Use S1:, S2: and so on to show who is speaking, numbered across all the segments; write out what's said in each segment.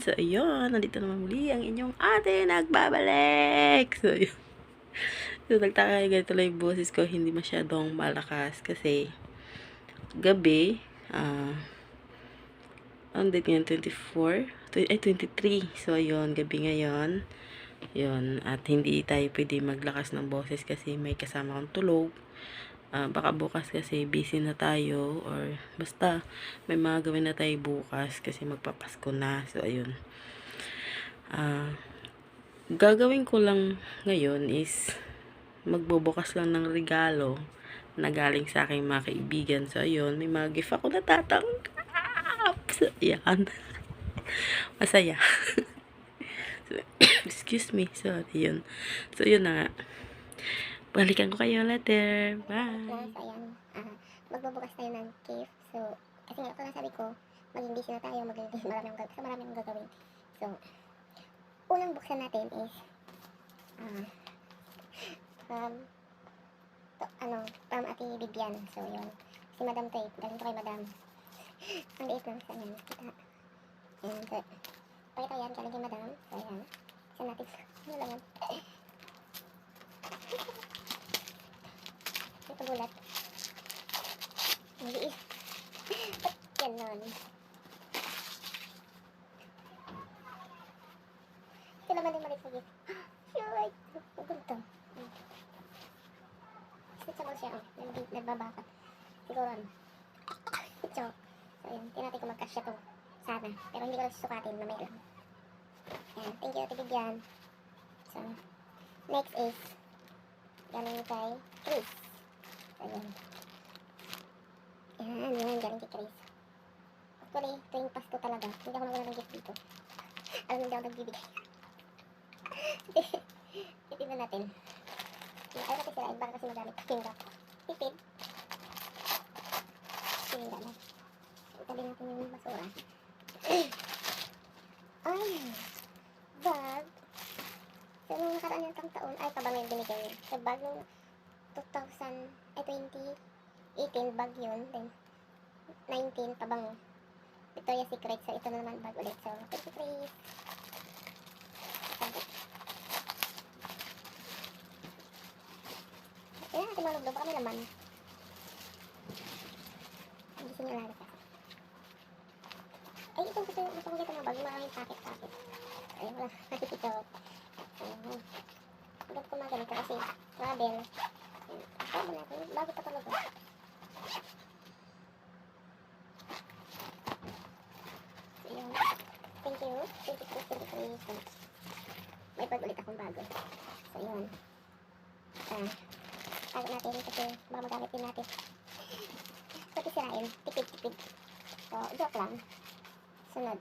S1: So, ayun. Nandito naman muli ang inyong ate nagbabalik. So, ayun. So, nagtaka kayo ganito lang yung boses ko. Hindi masyadong malakas kasi gabi, ah, ang date ngayon, 24? Tw- Ay, 23. So, ayun, gabi ngayon. Yun, at hindi tayo pwede maglakas ng boses kasi may kasama akong tulog. Ah, baka bukas kasi busy na tayo or basta may mga gawin na tayo bukas kasi magpapasko na. So, ayun. Ah, gagawin ko lang ngayon is magbubukas lang ng regalo na galing sa aking mga kaibigan. So, ayun. May mga gift ako natatanggap. So, yan. Masaya. excuse me. So, yun. So, yun na nga. Balikan ko kayo later. Bye.
S2: Plus, ayan, ah, magbubukas tayo ng cave. So, kasi nga, parang sabi ko, maging busy na tayo, maging marami ang gagawin. So, marami ang gagawin. So, unang buksan natin is, ah, from, to, ano, from Ate Bibian. So, yun. Si Madam Tay, galing to kay Madam. ang liit lang sa yan. Kita. Ayan, so, pakita yan, galing kay Madam. So, ayan. Isa natin. Ano lang yan? Ito bulat. Ang liit. Ba't ganon? Ito naman yung maliit na gift. Shoot! Ang ganito. Stitchable siya, oh. Nag- Nagbabakat. Siguro ano. Ito. So, yun. Tinatay ko magkasya to. Sana. Pero hindi ko lang susukatin. Mamaya lang. Yan. Thank you, Ate Bigyan. So, next is galing kay Chris. So, yun. Yan, yan, galing kay Chris. Actually, tuwing Pasko talaga, hindi ako nawala ng gift dito. Alam hindi ako nagbibigay. Titignan natin. Ayaw natin sirain, baka kasi magamit yung Tipid. Sinila na. Itabi natin yung basura. Ay, bag. So, nung nakaraan kang taon, ay, pabango yung binigay. So, bag nung 2000, ay, 2018, bag yun. Then, 19, pabango. Victoria's Secret. So, ito na naman bag ulit. So, thank you, Chris. Kaya natin malugdo. Baka may laman. Hindi siya nilalagay kasi. Ay, itong gusto, gusto ko dito ng bag. Maraming packet-packet. Ayun, wala. Ito. Ayun. Agad ko mga ganito kasi travel. Travel natin. Bago pa talaga. So, yun. Thank you. Thank you, thank. May bag ulit akong bago. So, yun. Ah, tago natin kasi baka magamit din natin. Pati sirain. Tipid, tipid. So, joke lang. Sunod.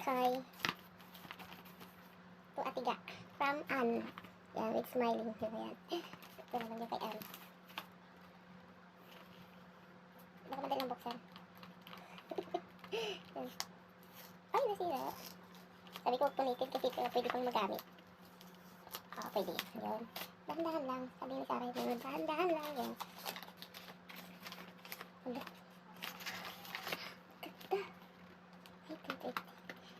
S2: Kay to Atiga. From Ann. Yan, with smiling. Diba yan? Ito naman yung kay Ann. Baka madali lang buksan. Ay, nasira. Sabi ko, punitin kasi uh, pwede kong magamit. Ah, pwede. Yun. Dahan-dahan lang. Sabi ni Sarah, yun. Dahan-dahan lang. Yan. Wala. Ganda. Ay, ganda.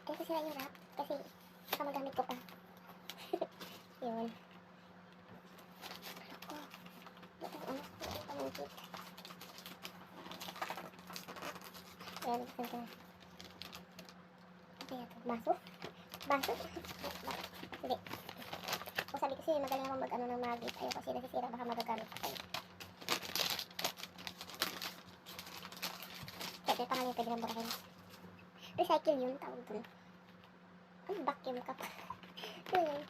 S2: Ay, kasi yung wrap. Kasi, baka magamit ko pa. Yun. Ako. Ito ang ano. Ito ang cute. Ayan, ganda. Ano kaya ito? Baso? Baso? Hindi. Kung sabi kasi magaling ako mag-ano ng mga gift. Ayaw kasi nasisira baka magagamit pa kayo. Ito pangalan yung pwede nang burahin. Recycle yun, tawag dun. Ang vacuum cup. Ano yun?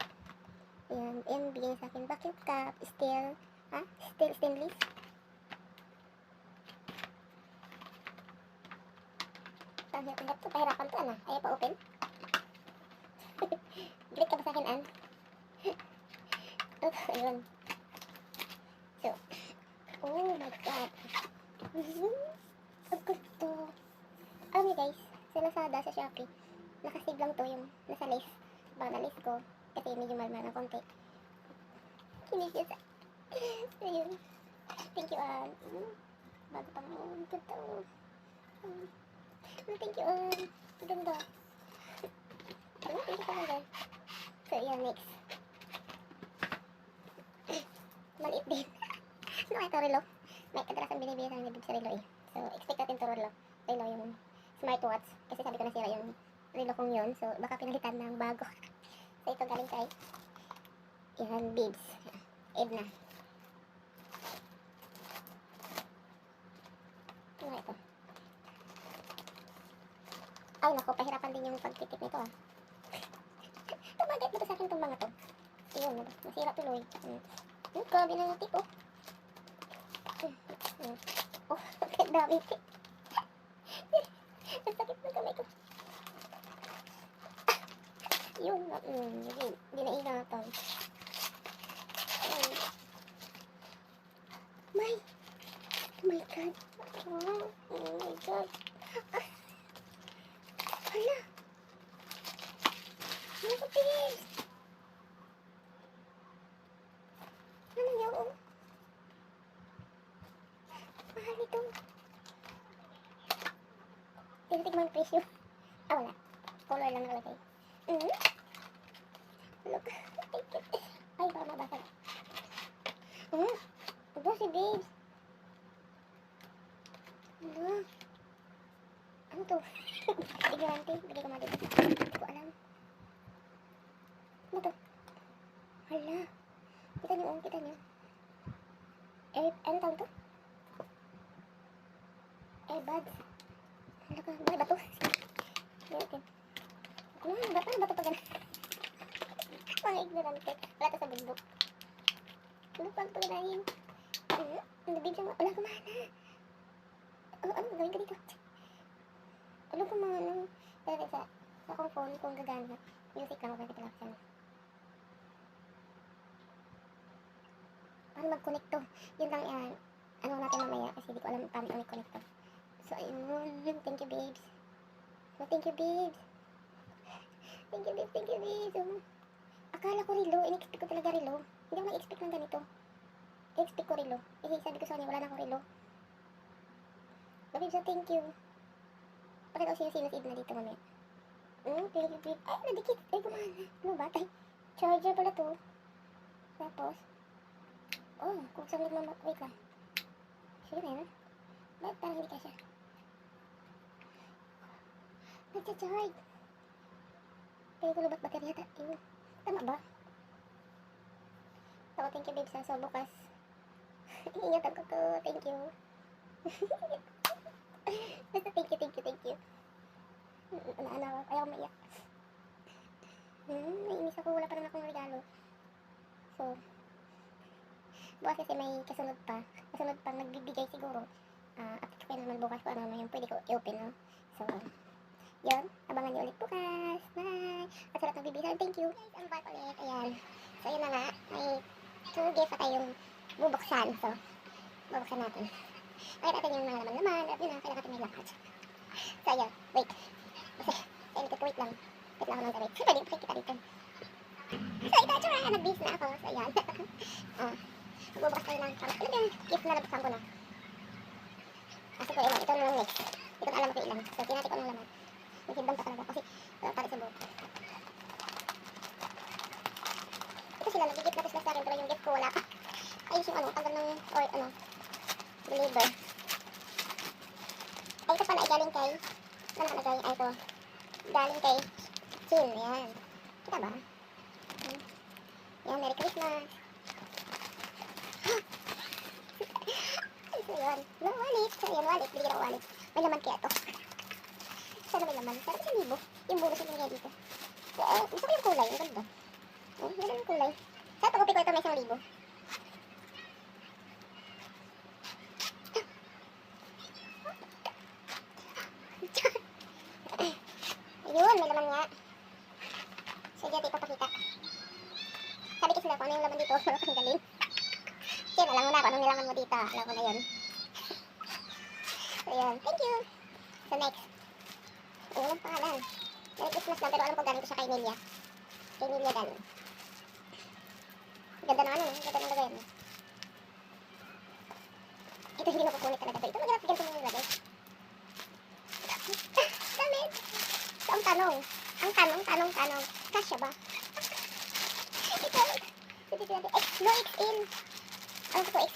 S2: Yan, yan, bigyan niya sa akin. Vacuum cup, steel, ha? Steel, stainless. Tanggap, tanggap to, pahirapan to, ano? Ayaw pa open? Galit ka ba sa akin, Ann? ayun. So, oh my God. Ang gusto. Alam niyo guys, sa Lazada, sa Shopee, nakasave lang to yung nasa list. Baka na list ko. Kasi medyo malmal na konti. Kinig yun sa... Ayun. Thank you, Ann. Bago pa nga. Ang ganda. Oh. Thank you, Ann. Ang ganda. Ano, thank you talaga. So, yan, next. Maliit din. ano kaya ito, Relo? May kadalasan binibigay sa akin sa Relo eh. So, expect natin ito, Relo. Relo yung smartwatch. Kasi sabi ko na sira yung Relo kong yun. So, baka pinalitan ng bago. so, ito galing kay yan, Bibs. Ano ito? Ay, naku, pahirapan din yung pagtitip nito ah. Tumagay mo to sa akin itong mga to. Ayun, masira tuloy. Hmm. Hmm, grabe na yung tip oh. Hmm, hmm. Oh, ang dami. Ang sakit ng kamay ko. Yun, mm, hindi, hindi na ingatan. Ayun. May, oh my God. Oh my God. Ah. Hala. Ano ko tingin? Ano yun? Ito. Tinitigman yung presyo. Ah, wala. Color lang nakalagay. Mm Look. Ay, baka mabasag. Hmm? Aba, si babes. Ano? Ano to? Ignorante. Bigay ko mga dito. Hindi ko alam. Ano to? Hala. Kita niyo, oh, kita niyo. Eh, ano tawag to? Airbuds. Hala ka, bakit bato? Ganyan. Ano, bato, bato pa ganun. Mga ignorante. Wala to sa bundok. Ano pa ang paganahin? Ano? Ano, babe, siya, wala kumana. Ano, ano, gawin ko dito? Ano kung mga, ano, pero sa, sa akong phone, kung gagana, music lang, okay, pala siya. Paano mag-connect to? Yun lang, yan. Ano natin mamaya, kasi di ko alam paano i-connect to. So, ayun, thank you, babes. Oh, thank you, babes. Thank you, babes, thank you, babes. Oh. Akala ko relo, in-expect ko talaga relo. Hindi ako nag-expect ng ganito. I-expect ko relo. Kasi sabi ko sa kanya, wala na akong relo. Babes, so thank you. Bakit ako sinusinusid na dito mamaya? Hmm, you, babe. Ay, nadikit. Ay, gumana. Ano ba? Tay, charger pala to. Tapos, oh, kung saan nagmama... Wait lang. Sige na yun. Bakit parang hindi ka siya? Nagcha-charge. Kaya ko lubat baterya yata. Ewan. Tama ba? So, thank you, babe. Sa so, bukas. Ingatan ko to. Thank you. Basta thank you, thank you, thank you. Ano, ano, ayaw maiyak. Hmm, nainis ako. Wala pa naman akong regalo. So, bukas kasi may kasunod pa. Kasunod pa nagbibigay siguro. Ah, at ko naman bukas kung ano yung pwede ko i-open, no? So, yun. Abangan niyo ulit bukas. Bye! At sa lahat ng bibigyan, thank you. Guys, I'm back ulit. Ayan. So, yun na nga. May two gifts pa tayong bubuksan. So, bubuksan natin. Pakita natin yung mga laman-laman. At yun na, kailangan natin may lakad. So, ayan. Wait. Kasi, ko, wait lang. Wait lang ako ng wait. Pwede, pakikita dito. So, ito, tsura. Nag-bis na ako. So, ayan. ah, magbubukas tayo ng pang... Ano yung gift na nabuksan ko na? Kasi ko ilan. Ito na lang next. Ito na alam ko ilan. So, tinati ko ng laman. Naghibang pa talaga kasi wala pala sa buhok. Ito sila, nagigit na sila sa akin pero yung gift ko wala pa. Ayos yung ano, tagal ng, or ano, deliver. Ay, ito pala ay galing kay, ano nakalagay? Ay, ito. Galing kay Chin, yan. Kita ba? Yan, Merry Christmas. so, yun. Yung wallet. So, yun, wallet. Bigyan ako wallet. May laman kaya to. Laman. Sana kasi libo. Yung bonus yung binigay dito. Eh, gusto ko yung kulay. Ang ganda. Oh, ganda yung kulay. Sa pag ko ito may isang libo. Ayun, may laman nga. So, dito ipapakita. Sabi kasi sila kung ano yung laman dito. Wala kang galing. Yan, alam mo na kung anong nilaman mo dito. Alam ko na yun. So, yun. Thank you. So, next. Ano ang pangalan? Merry Christmas lang, pero alam ko galing ko siya kay Nelia. Kay Nelia galing. Ganda naman yun, eh. ganda ng lagay mo. Ito hindi nakukulit talaga to. Ito maganda ganito yung lagay. Damit! So, ang tanong, ang tanong, tanong, tanong, kasya ba? Ito, titipilan natin. X, no X in. Ano ko X?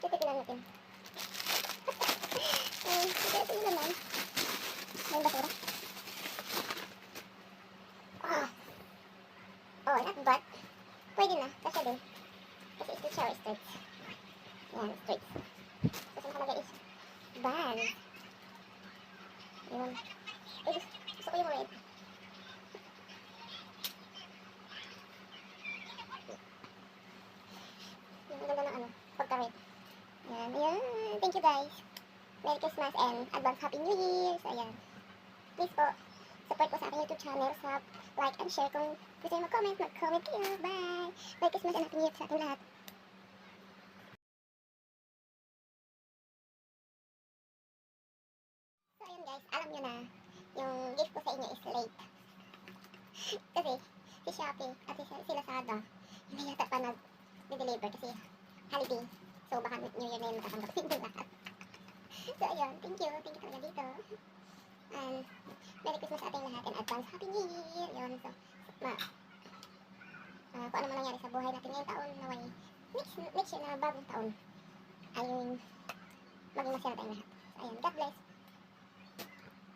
S2: Titipilan natin. Um, titipilan yun naman. May basura. Ah. Oh, not bad. Pwede na, kasi din. Kasi ito shower straight. Yan, straight. Tapos nakalagay is band. Yun. Eh, gusto, ko yung red. Yung ganda ng ano, pagka-red. Yan, ayan. Thank you guys. Merry Christmas and advance Happy New Year. So, ayan. Please po, support ko sa aking YouTube channel sa like and share. Kung gusto nyo mag-comment, mag-comment kayo. Bye! Merry Christmas and Happy New Year sa ating lahat. So, ayun guys, alam nyo na, yung gift ko sa inyo is late. Kasi, si Shopee at si, si Lazada, hindi yata pa nag-deliver kasi holiday. So, baka New Year na yun matatanggap yung lahat. so, ayun, thank you. Thank you talaga dito. And, Merry Christmas sa ating lahat and advance Happy New Year. Yun, so, ma, ah, kung ano man nangyari sa buhay natin ngayong taon, naway, next, next year na bagong taon, ay maging masaya tayong lahat. So, ayun, God bless.